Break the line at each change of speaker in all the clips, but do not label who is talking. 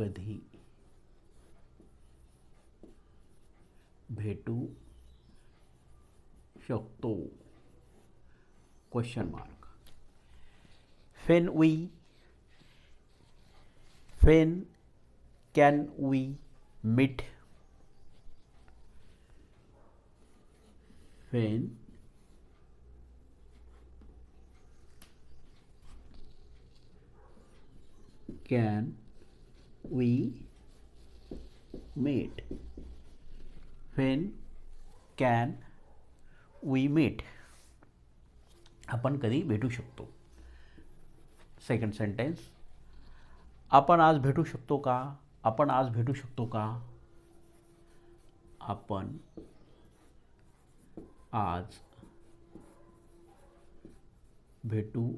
कधी भेटू शकतो? Question mark when we when can we meet when can we meet. When can we meet? आपण कधी भेटू शकतो. सेकंड सेंटेन्स आपण आज भेटू शकतो का? आपण आज भेटू शकतो का? आपण आज भेटू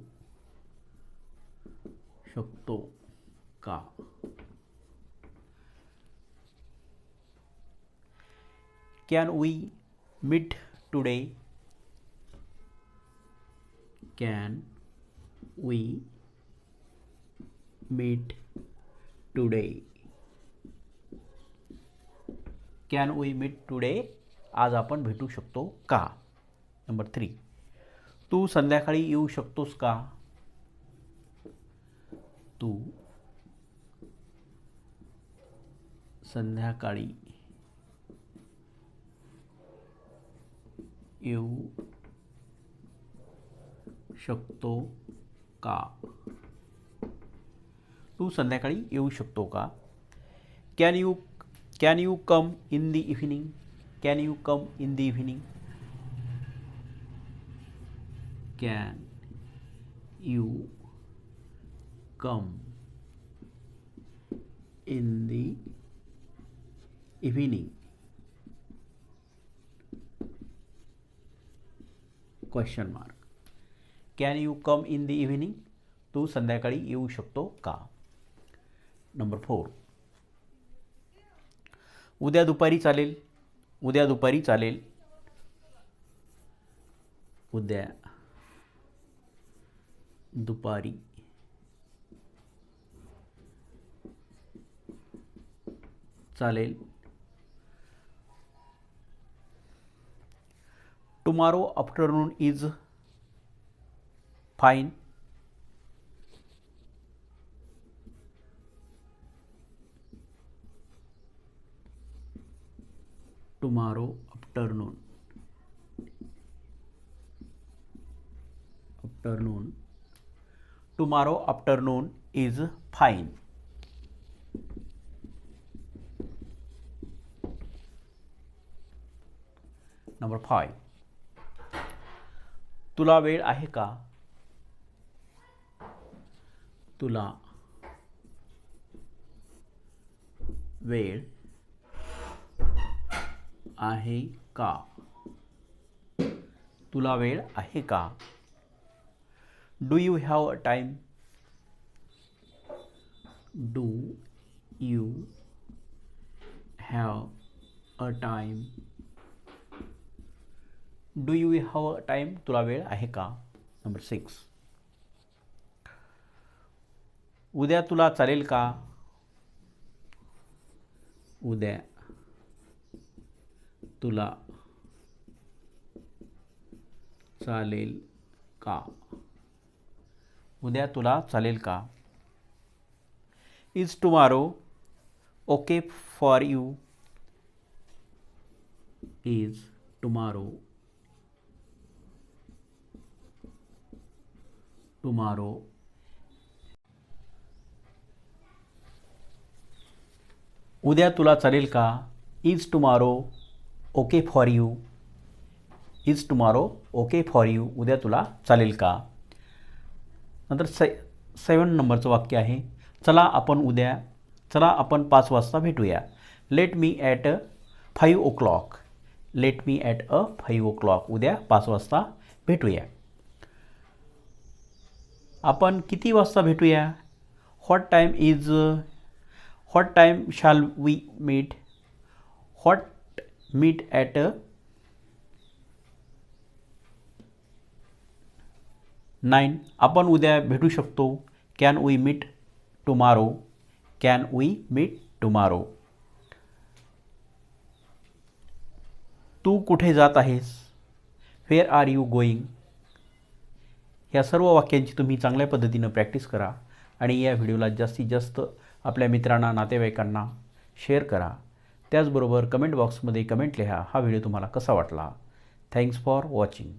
शकतो का? Can we meet today? Can we meet today? Can we meet today? आज आपण भेटू शकतो का नंबर थ्री तू संध्याकाळी येऊ शकतोस का तू संध्याकाळी शकतो का? तू संध्याकाळी येऊ शकतो का? Can you can you come in the evening can you come in the evening can you come in the evening question mark can you come in the evening तू संध्याकाळी येऊ शकतो का? नंबर फोर उद्या दुपारी चालेल. उद्या दुपारी चालेल. उद्या दुपारी. चालेल. Tomorrow afternoon is fine. Tomorrow afternoon. Afternoon. Tomorrow afternoon is fine. Number 5 तुला वेळ आहे का? तुला वेळ आहे का? तुला वेळ आहे का? Do you have a time do you have a time do you have time तुला वेळ आहे का? नंबर सिक्स उद्या तुला चालेल का? उद्या तुला चालेल का? उद्या तुला चालेल का? Is tomorrow okay for you is tomorrow tomorrow उद्या तुला चालेल का? Is tomorrow okay for you is tomorrow okay for you उद्या तुला चालेल का? नंतर से सेवन नंबरचं वाक्य आहे. चला आपण उद्या चला आपण पाच वाजता भेटूया. Let me at five o'clock let me at a five o'clock उद्या पाच वाजता भेटूया. आपण किती वाजता भेटूया? What time is what time shall we meet what meet at nine आपण उद्या भेटू शकतो. Can we meet tomorrow can we meet tomorrow तू कुठे जात आहेस? वेअर आर यू गोईंग या सर्व वाक्यांची तुम्ही चांगल्या पद्धतीनं प्रॅक्टिस करा आणि या व्हिडिओला जास्तीत जास्त आपल्या मित्रांना नातेवाईकांना शेअर करा. त्याचबरोबर कमेंट बॉक्समध्ये कमेंट लिहा. हा व्हिडिओ तुम्हाला कसा वाटला? Thanks for watching